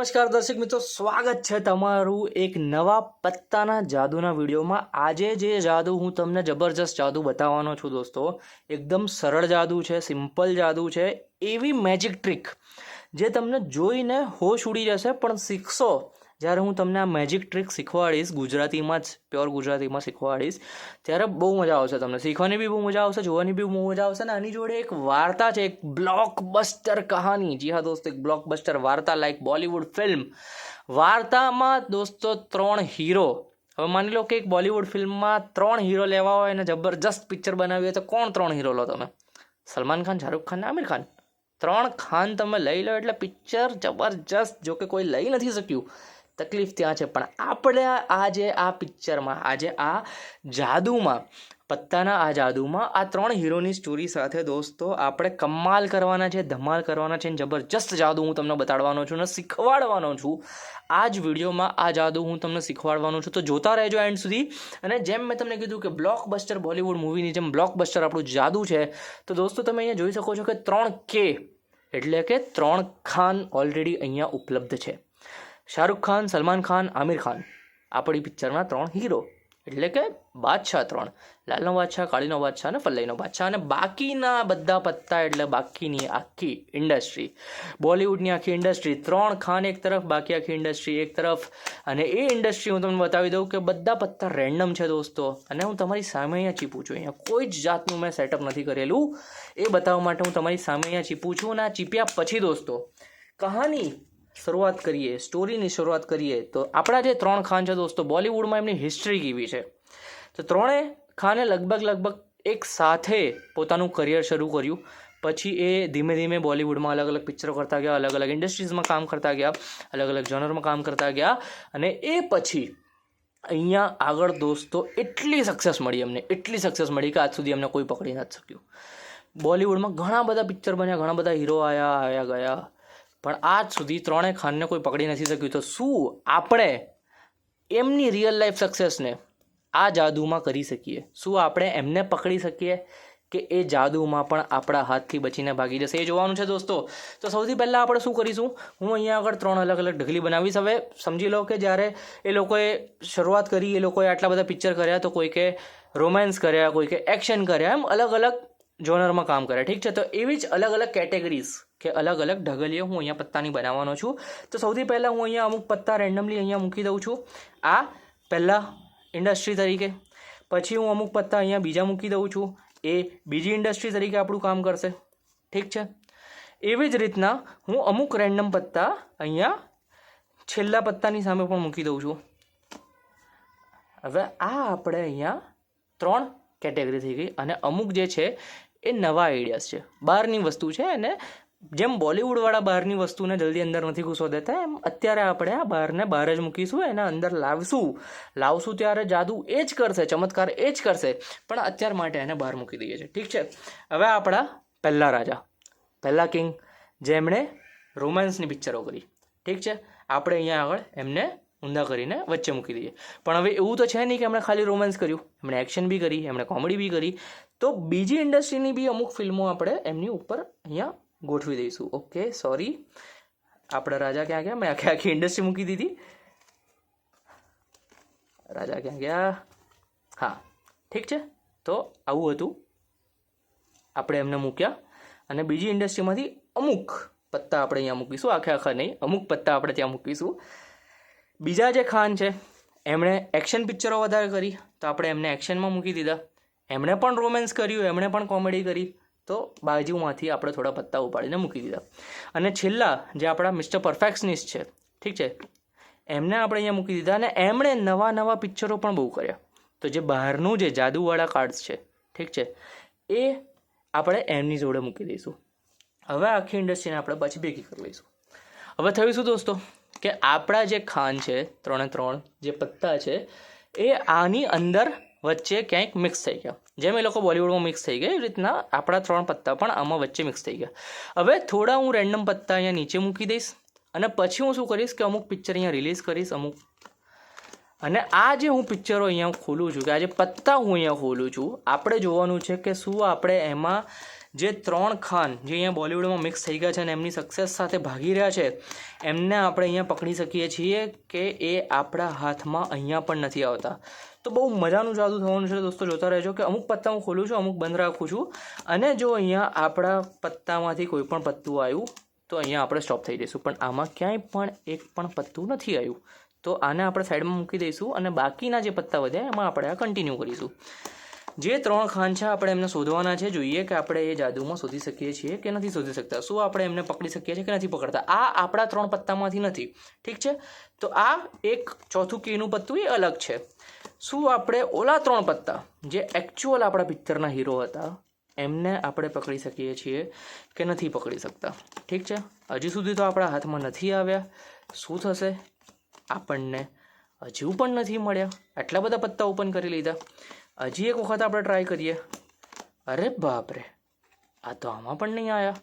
નમસ્કાર દર્શક મિત્રો, સ્વાગત છે તમારું એક નવા પત્તાના જાદુના વિડીયોમાં. આજે જે જાદુ હું તમને જબરજસ્ત જાદુ બતાવવાનો છું દોસ્તો, એકદમ સરળ જાદુ છે, સિમ્પલ જાદુ છે, એવી મેજિક ટ્રીક જે તમને જોઈને હોશ ઉડી જશે, પણ શીખશો જ્યારે હું તમને આ મેજિક ટ્રીક શીખવાડીશ, ગુજરાતીમાં જ પ્યોર ગુજરાતીમાં શીખવાડીશ, ત્યારે બહુ મજા આવશે તમને. શીખવાની બી બહુ મજા આવશે, જોવાની બી બહુ મજા આવશે ને આની જોડે એક વાર્તા છે, એક બ્લોકબસ્ટર કહાની. જી હા દોસ્તો, એક બ્લોકબસ્ટર વાર્તા લાઈક બોલિવૂડ ફિલ્મ વાર્તામાં દોસ્તો ત્રણ હીરો હવે માની લો કે એક બોલિવૂડ ફિલ્મમાં ત્રણ હીરો લેવા હોય અને જબરજસ્ત પિક્ચર બનાવી હોય તો કોણ ત્રણ હીરો લો તમે? સલમાન ખાન, શાહરૂખ ખાન, આમિર ખાન? ત્રણ ખાન તમે લઈ લો એટલે પિક્ચર જબરજસ્ત, જો કે કોઈ લઈ નથી શક્યું. તકલીફ ત્યાં છે. પણ આપણે આજે આ પિક્ચરમાં આજે આ જાદુમાં, પત્તાના આ જાદુમાં આ ત્રણ હીરોની સ્ટોરી સાથે દોસ્તો આપણે કમાલ કરવાના છે, ધમાલ કરવાના છે જબરજસ્ત જાદુ હું તમને બતાડવાનો છું અને શીખવાડવાનો છું. આ જ વિડીયોમાં આ જાદુ હું તમને શીખવાડવાનો છું. તો જોતા રહેજો એન્ડ સુધી. અને જેમ મેં તમને કીધું કે બ્લોકબસ્ટર બોલિવૂડ મૂવીની જેમ બ્લોકબસ્ટર આપણું જાદુ છે, તો દોસ્તો તમે અહીંયા જોઈ શકો છો કે ત્રણ કે એટલે કે ત્રણ ખાન ઓલરેડી અહીંયા ઉપલબ્ધ છે. શાહરૂખ ખાન, સલમાન ખાન, આમિર ખાન. આપણી પિક્ચરના ત્રણ હીરો એટલે કે બાદશાહ ત્રણ. લાલનો બાદશાહ, કાળીનો બાદશાહ અને ફલ્લાઈનો બાદશાહ. અને બાકીના બધા પત્તા એટલે બાકીની આખી ઇન્ડસ્ટ્રી બોલિવૂડની આખી ઇન્ડસ્ટ્રી ત્રણ ખાન એક તરફ, બાકી આખી ઇન્ડસ્ટ્રી એક તરફ. અને એ ઇન્ડસ્ટ્રી હું તમને બતાવી દઉં કે બધા પત્તા રેન્ડમ છે દોસ્તો. અને હું તમારી સામે અહીંયા ચીપું છું. અહીંયા કોઈ જ જાતનું મેં સેટઅપ નથી કરેલું. એ બતાવવા માટે હું તમારી સામે અહીંયા ચીપું છું અને આ ચીપ્યા પછી દોસ્તો. કહાની શરૂઆત કરીએ સ્ટોરીની શરૂઆત કરીએ, તો આપણા જે ત્રણ ખાન છે દોસ્તો, બોલિવૂડમાં એમની હિસ્ટ્રી કેવી છે? તો ત્રણેય ખાને લગભગ લગભગ એક સાથે પોતાનું કરિયર શરૂ કર્યું. પછી એ ધીમે ધીમે બોલિવૂડમાં અલગ અલગ પિક્ચરો કરતા ગયા, અલગ અલગ ઇન્ડસ્ટ્રીઝમાં કામ કરતા ગયા, અલગ અલગ જનરમાં કામ કરતા ગયા અને એ પછી અહીંયા આગળ દોસ્તો એટલી સક્સેસ મળી એમને એટલી સક્સેસ મળી કે આજ સુધી એમને કોઈ પકડી નથી શક્યું. બોલિવૂડમાં ઘણા બધા પિક્ચર બન્યા, ઘણા બધા હીરો આવ્યા આવ્યા ગયા. પણ આજ સુધી ત્રણેય ખાનને કોઈ પકડી નથી શક્યું. તો શું આપણે એમની રિયલ લાઈફ સક્સેસને આ જાદુમાં કરી શકીએ? શું આપણે એમને પકડી શકીએ કે એ જાદુમાં પણ આપણા હાથથી બચીને ભાગી જશે? એ જોવાનું છે દોસ્તો. તો સૌથી પહેલાં આપણે શું કરીશું? હું અહીંયા આગળ ત્રણ અલગ અલગ ઢગલી બનાવીશ. હવે સમજી લો કે જ્યારે એ લોકોએ શરૂઆત કરી, એ લોકોએ આટલા બધા પિક્ચર કર્યા, તો કોઈકે રોમેન્સ કર્યા, કોઈકે એક્શન કર્યા, એમ અલગ અલગ જોનરમાં કામ કરે. ઠીક છે? તો એવી જ અલગ અલગ કેટેગરીઝ કે અલગ અલગ ઢગલીઓ હું અહીંયા પત્તાની બનાવવાનો છું. તો સૌથી પહેલાં હું અહીંયા અમુક પત્તા રેન્ડમલી અહીંયા મૂકી દઉં છું. આ પહેલાં ઇન્ડસ્ટ્રી તરીકે. પછી હું અમુક પત્તા અહીંયા બીજા મૂકી દઉં છું. એ બીજી ઇન્ડસ્ટ્રી તરીકે આપણું કામ કરશે. ઠીક છે? એવી જ રીતના હું અમુક રેન્ડમ પત્તા અહીંયા છેલ્લા પત્તાની સામે પણ મૂકી દઉં છું. હવે આ આપણે અહીંયા ત્રણ કેટેગરી થઈ ગઈ અને અમુક જે છે એ નવા આઈડિયાઝ છે. બહારની વસ્તુ છે અને જેમ બોલિવૂડવાળા બહારની વસ્તુને જલ્દી અંદર નથી ઘૂસો દેતા, એમ અત્યારે આપણે આ બહારને બહાર જ મૂકીશું, એના અંદર લાવશું. લાવશું ત્યારે જાદુ એ જ કરશે, ચમત્કાર એ જ કરશે, પણ અત્યાર માટે એને બહાર મૂકી દઈએ છીએ. ઠીક છે? હવે આપણા પહેલા રાજા. પહેલા કિંગ, જેમણે રોમાન્સની પિક્ચરો કરી. ઠીક છે? આપણે અહીંયા આગળ એમને ઊંધા કરીને વચ્ચે મૂકી દઈએ. પણ હવે એવું તો છે નહીં કે એમણે ખાલી રોમાન્સ કર્યું. એમણે એક્શન બી કરી, એમણે કોમેડી બી કરી. તો બીજી ઇન્ડસ્ટ્રીની બી અમુક ફિલ્મો આપણે એમની ઉપર અહીંયા ગોઠવી દઈશું. ઓકે સોરી આપણા રાજા ક્યાં ગયા? મેં આખી આખી ઇન્ડસ્ટ્રી મૂકી દીધી. રાજા ક્યાં ગયા? હા, ઠીક છે. તો આવું હતું. આપણે એમને મૂક્યા. અને બીજી ઇન્ડસ્ટ્રીમાંથી અમુક પત્તા આપણે અહીંયા મૂકીશું. આખે આખા નહીં, અમુક પત્તા આપણે ત્યાં મૂકીશું. બીજા જે ખાન છે, એમણે એક્શન પિક્ચરો વધારે કરી. તો આપણે એમને એક્શનમાં મૂકી દીધા. એમણે પણ રોમેન્સ કર્યું, એમણે પણ કોમેડી કરી. તો બાજુમાંથી આપણે થોડા પત્તા ઉપાડીને મૂકી દીધા. અને છેલ્લા જે આપણા મિસ્ટર પરફેક્શનિસ્ટ છે, ઠીક છે, એમને આપણે અહીંયા મૂકી દીધા અને એમણે નવા નવા પિક્ચરો પણ બહુ કર્યા. તો જે બહારનું જે જાદુવાળા કાર્ડ્સ છે, ઠીક છે, એ આપણે એમની જોડે મૂકી દઈશું. હવે આખી ઇન્ડસ્ટ્રીને આપણે પછી ભેગી કરી લઈશું. હવે થયું શું દોસ્તો? કે આપણા જે ખાન છે, ત્રણે ત્રણ જે પત્તા છે, એ આની અંદર વચ્ચે ક્યાંક મિક્સ થઈ ગયા. જેમ એ લોકો બોલિવૂડમાં મિક્સ થઈ ગયા એવી રીતના આપણા ત્રણ પત્તા પણ આમાં વચ્ચે મિક્સ થઈ ગયા. હવે થોડા હું રેન્ડમ પત્તા અહીંયા નીચે મૂકી દઈશ અને પછી હું શું કરીશ કે અમુક પિક્ચર અહીંયા રિલીઝ કરીશ, અમુક અને આ જે હું પિક્ચરો અહીંયા ખોલું છું, કે આ જે પત્તા હું અહીંયા ખોલું છું, આપણે જોવાનું છે કે શું આપણે એમાં જે ત્રણ ખાન જે અહીંયા બોલિવૂડમાં મિક્સ થઈ ગયા છે અને એમની સક્સેસ સાથે ભાગી રહ્યા છે, એમને આપણે અહીંયા પકડી શકીએ છીએ કે એ આપણા હાથમાં અહીંયા પણ નથી આવતા. તો બહુ મજાનું જાદુ થવાનું છે દોસ્તો, જોતા રહેજો કે અમુક પત્તા હું ખોલું છું, અમુક બંધ રાખું છું. અને જો અહીંયા આપણા પત્તામાંથી કોઈ પણ પત્તું આવ્યું, તો અહીંયા આપણે સ્ટોપ થઈ જઈશું. પણ આમાં ક્યાંય પણ એક પણ પત્તું નથી આવ્યું. તો આને આપણે સાઈડમાં મૂકી દઈશું અને બાકીના જે પત્તા વધ્યા, એમાં આપણે આ કન્ટિન્યુ કરીશું. જે ત્રણ ખાન છે આપણે એમને શોધવાના છે, જોઈએ કે આપણે એ જાદુમાં શોધી શકીએ છીએ કે નથી શોધી શકતા. શું આપણે એમને પકડી શકીએ છીએ કે નથી પકડતા? આ આપણા ત્રણ પત્તામાંથી નથી. ઠીક છે? તો આ એક ચોથું કીનું પત્તું એ અલગ છે. શું આપણે ઓલા ત્રણ પત્તા, જે એકચ્યુઅલ આપણા પિક્ચરના હીરો હતા, એમને આપણે પકડી શકીએ છીએ કે નથી પકડી શકતા? ઠીક છે? હજી સુધી તો આપણા હાથમાં નથી આવ્યા. શું થશે? આપણને હજુ પણ નથી મળ્યા. આટલા બધા પત્તા ઓપન કરી લીધા. હજી એક વખત આપણે ટ્રાય કરીએ. અરે બાપરે, આ તો આમાં પણ નહીં આવ્યા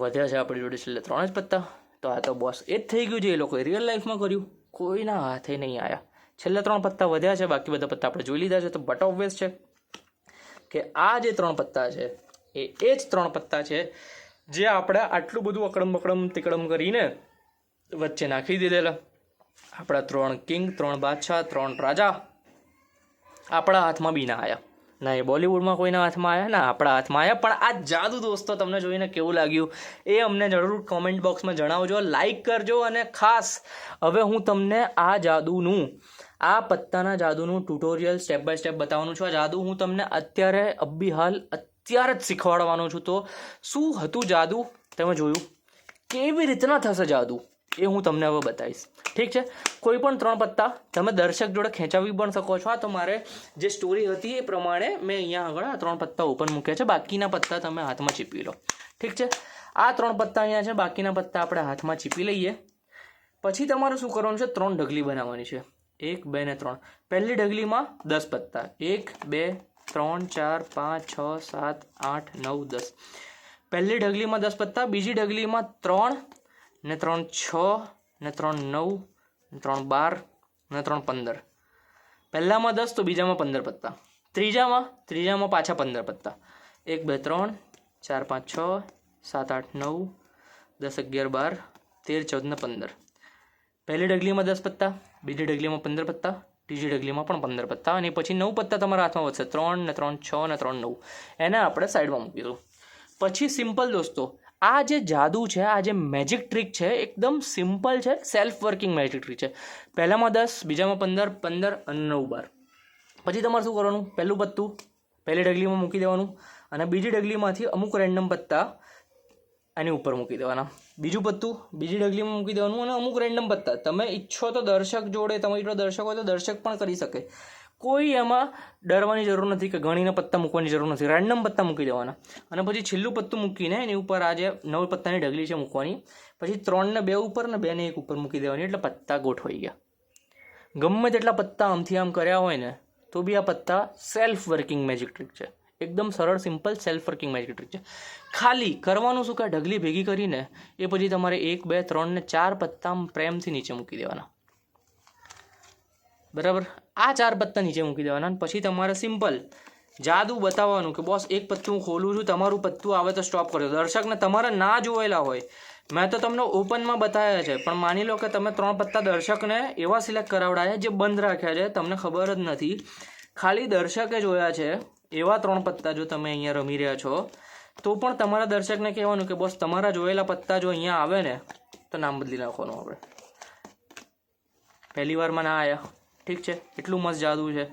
વધ્યા છે આપણી જોડે છેલ્લે ત્રણ જ પત્તા. તો આ તો બોસ એ જ થઈ ગયું છે, એ લોકોએ રિયલ લાઈફમાં કર્યું. કોઈના હાથે નહીં આવ્યા છેલ્લે ત્રણ પત્તા વધ્યા છે, બાકી બધા પત્તા આપણે જોઈ લીધા છે, તો બટ ઓબ્વિયસ છે કે આ જે ત્રણ પત્તા છે, એ એ જ ત્રણ પત્તા છે જે આપણે આટલું બધું અકડમ બકડમ તિકડમ કરીને વચ્ચે નાખી દીધેલા. આપણા ત્રણ કિંગ, ત્રણ બાદશાહ, ત્રણ રાજા આપણા હાથમાં બી ના આવ્યા ના એ બોલિવૂડમાં કોઈના હાથમાં આવ્યા ના આપણા હાથમાં આવ્યા પણ આ જાદુ દોસ્તો તમને જોઈને કેવું લાગ્યું એ અમને જરૂર કોમેન્ટ બોક્સમાં જણાવજો લાઈક કરજો અને ખાસ હવે હું તમને આ જાદુનું, આ પત્તાના જાદુનું ટ્યુટોરિયલ સ્ટેપ બાય સ્ટેપ બતાવવાનું છું. આ જાદુ હું તમને અત્યારે અબ્બી હાલ અત્યારે જ શીખવાડવાનો છું. તો શું હતું જાદુ? તમે જોયું? કેવી રીતના થશે જાદુ? એ હું તમને હવે બતાવીશ. ઠીક છે? કોઈ પણ ત્રણ પત્તા તમે દર્શક જોડે ખેંચાવી પણ શકો છો. આ તો મારે જે સ્ટોરી હતી એ પ્રમાણે મેં અહીંયા આગળ આ ત્રણ પત્તા ઓપન મૂક્યા છે. બાકીના પત્તા તમે હાથમાં ચીપી લો. ઠીક છે? આ ત્રણ પત્તા અહીંયા છે. બાકીના પત્તા આપણે હાથમાં ચીપી લઈએ. પછી તમારે શું કરવાનું છે? ત્રણ ઢગલી બનાવવાની છે. એક, બે ને ત્રણ. પહેલી ઢગલીમાં દસ પત્તા. એક, બે, ત્રણ, ચાર, પાંચ, છ, સાત, આઠ, નવ, દસ. પહેલી ઢગલીમાં દસ પત્તા. બીજી ઢગલીમાં ત્રણ ને ત્રણ છ, ને ત્રણ નવ, ને ત્રણ બાર, ને ત્રણ પંદર. પહેલામાં દસ, તો બીજામાં પંદર પત્તા. ત્રીજામાં ત્રીજામાં પાછા પંદર પત્તા. એક, બે, ત્રણ, ચાર, પાંચ, છ, સાત, આઠ, નવ, દસ, અગિયાર, બાર, તેર, ચૌદ, ને પંદર. પહેલી ડગલીમાં દસ પત્તા, બીજી ડગલીમાં પંદર પત્તા, ત્રીજી ડગલીમાં પણ પંદર પત્તા અને પછી નવ પત્તા તમારા હાથમાં વધશે. ત્રણ, ને ત્રણ, છ, ને ત્રણ, નવ. એને આપણે સાઈડમાં મૂકીશું. પછી સિમ્પલ દોસ્તો આ જે જાદુ છે, આ જે મેજિક ટ્રીક છે, એકદમ સિમ્પલ છે સેલ્ફ વર્કિંગ મેજિક ટ્રીક છે. પહેલામાં દસ, બીજામાં પંદર પંદર અને નવ બાર. પછી તમારે શું કરવાનું? પહેલું પત્તું પહેલી ડગલીમાં મૂકી દેવાનું અને બીજી ડગલીમાંથી અમુક રેન્ડમ પત્તા એની ઉપર મૂકી દેવાના. બીજું પત્તું બીજી ડગલીમાં મૂકી દેવાનું અને અમુક રેન્ડમ પત્તા. તમે ઈચ્છો તો દર્શક જોડે તમારી જોડે દર્શક હોય તો દર્શક પણ કરી શકે. કોઈ એમાં ડરવાની જરૂર નથી કે ગણીને પત્તા મૂકવાની જરૂર નથી. રેન્ડમ પત્તા મૂકી દેવાના. અને પછી છેલ્લું પત્તું મૂકીને એની ઉપર આ જે નવ પત્તાની ઢગલી છે મૂકવાની, પછી ત્રણને બે ઉપર ને બેને એક ઉપર મૂકી દેવાની એટલે પત્તા ગોઠવાઈ ગયા. ગમે તેટલા પત્તા આમથી આમ કર્યા હોય ને, તો બી આ પત્તા સેલ્ફ વર્કિંગ મેજિક ટ્રીક છે. એકદમ સરળ simple self working magic trick છે. ખાલી કરવાનું શું કે ઢગલી ભેગી કરીને એ પછી તમારે એક, બે, ત્રણ ને ચાર પત્તા પ્રેમથી નીચે મૂકી દેવાના. બરાબર? આ ચાર પત્તા નીચે મૂકી દેવાના અને પછી તમારે સિમ્પલ જાદુ બતાવવાનું કે બોસ એક પત્તું હું ખોલું છું, તમારું પત્તું આવે તો સ્ટોપ કરજો દર્શકને તમારે ના જોયેલા હોય. મેં તો તમને ઓપનમાં બતાવ્યા છે, પણ માની લો કે તમે ત્રણ પત્તા દર્શકને એવા સિલેક્ટ કરાવડાયા જે બંધ રાખ્યા છે, તમને ખબર જ નથી. ખાલી દર્શકે જોયા છે, એવા ત્રણ પત્તા જો તમે અહીંયા રમી રહ્યા છો, તો પણ તમારા દર્શકને કહેવાનું કે બોસ તમારા જોયેલા પત્તા જો અહીંયા આવે ને, તો નામ બદલી નાખવાનું આપણે. પહેલી વારમાં ના આવ્યા ઠીક છે? એટલું મસ્ત જાદુ છે.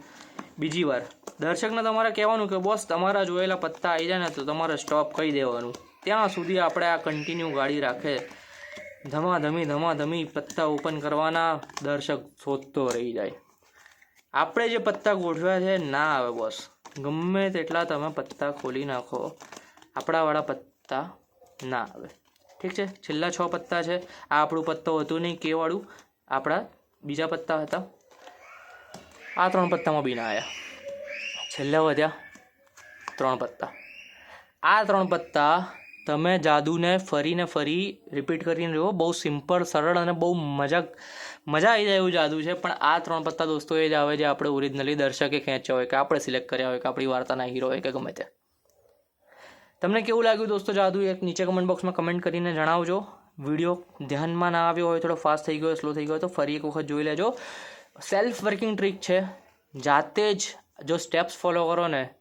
બીજી વાર. દર્શકને તમારે કહેવાનું કે બોસ, તમારા જોયેલા પત્તા આવી જાય ને તો તમારે સ્ટોપ કહી દેવાનું. ત્યાં સુધી આપણે આ કન્ટિન્યુ ગાડી રાખે. ધમાધમી ધમાધમી પત્તા ઓપન કરવાના દર્શક શોધતો રહી જાય. આપણે જે પત્તા ગોઠવ્યા છે, ના આવે બોસ. ગમે તેટલા તમે પત્તા ખોલી નાખો, આપણાવાળા પત્તા ના આવે. ઠીક છે? છેલ્લા છ પત્તા છે. આ આપણું પત્તો હતું નહીં, કેવાળું. આપણા બીજા પત્તા હતા. આ ત્રણ પત્તામાં બીના આવ્યા છેલ્લા વધ્યા ત્રણ પત્તા. આ ત્રણ પત્તા તમે જાદુને ફરીને ફરી રિપીટ કરીને રહ્યો બહુ સિમ્પલ સરળ અને બહુ મજા મજા આવી જાય એવું જાદુ છે. પણ આ ત્રણ પત્તા દોસ્તો એ જ આવે જે આપણે ઓરિજિનલી દર્શકે ખેંચ્યા હોય કે આપણે સિલેક્ટ કર્યા હોય કે આપણી વાર્તાના હીરો હોય કે ગમે તે. તમને કેવું લાગ્યું દોસ્તો જાદુ? એક નીચે કમેન્ટ બોક્સમાં કમેન્ટ કરીને જણાવજો. વીડિયો ધ્યાનમાં ના આવ્યો હોય, થોડો ફાસ્ટ થઈ ગયો સ્લો થઈ ગયો તો ફરી એક વખત જોઈ લેજો. સેલ્ફ વર્કિંગ ટ્રીક છે. જાતે જ જો સ્ટેપ્સ ફોલો કરો ને